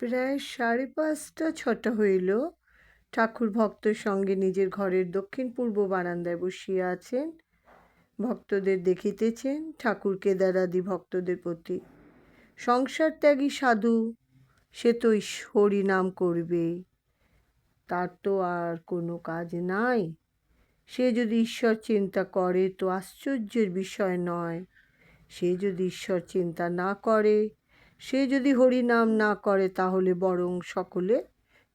প্রায় সাড়ে পাঁচটা ছটা হইল। ঠাকুর ভক্তর সঙ্গে নিজের ঘরের দক্ষিণ পূর্ব বারান্দায় বসিয়া আছেন। ভক্তদের দেখিতেছেন ঠাকুর কেদারাদি ভক্তদের প্রতি। সংসার ত্যাগী সাধু, সে তো হরিনাম করবে। তার তো আর কোনো কাজ নাই। সে যদি ঈশ্বর চিন্তা করে তো আশ্চর্যের বিষয় নয়। সে যদি ঈশ্বর চিন্তা না করে সে যদি হরিনাম না করে তাহলে বরং সকলে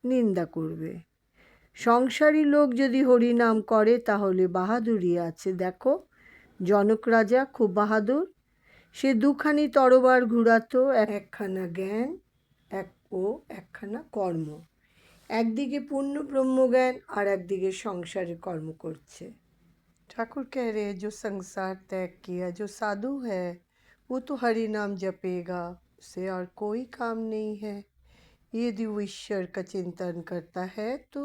নিন্দা করবে সংসারী লোক যদি হরিনাম করে তাহলে বাহাদুরি আছে দেখো জনক রাজা খুব বাহাদুর সে দুখানি তরবার ঘুরাতো একখানা জ্ঞান এক ও একখানা কর্ম একদিকে পূর্ণ ব্রহ্মজ্ঞান আর একদিকে সংসারের কর্ম করছে ठाकुर कह रहे हैं जो संसार त्याग किया जो साधु है वो तो हरि नाम जपेगा उसे और कोई काम नहीं है। यदि वो ईश्वर का चिंतन करता है तो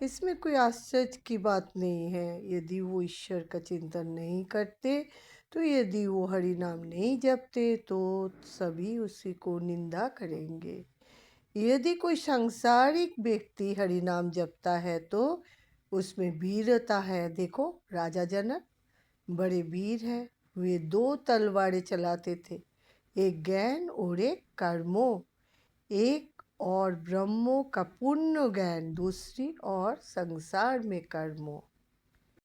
इसमें कोई आश्चर्य की बात नहीं है। यदि वो ईश्वर का चिंतन नहीं करते तो यदि वो हरि नाम नहीं जपते तो सभी उसी को निंदा करेंगे। यदि कोई सांसारिक व्यक्ति हरि नाम जपता है तो उसमें वीरता है। देखो, राजा जनक बड़े वीर हैं। वे दो तलवारें चलाते थे। एक ज्ञान और एक कर्म। एक और ब्रह्मों का पूर्ण ज्ञान दूसरी और संसार में कर्मों।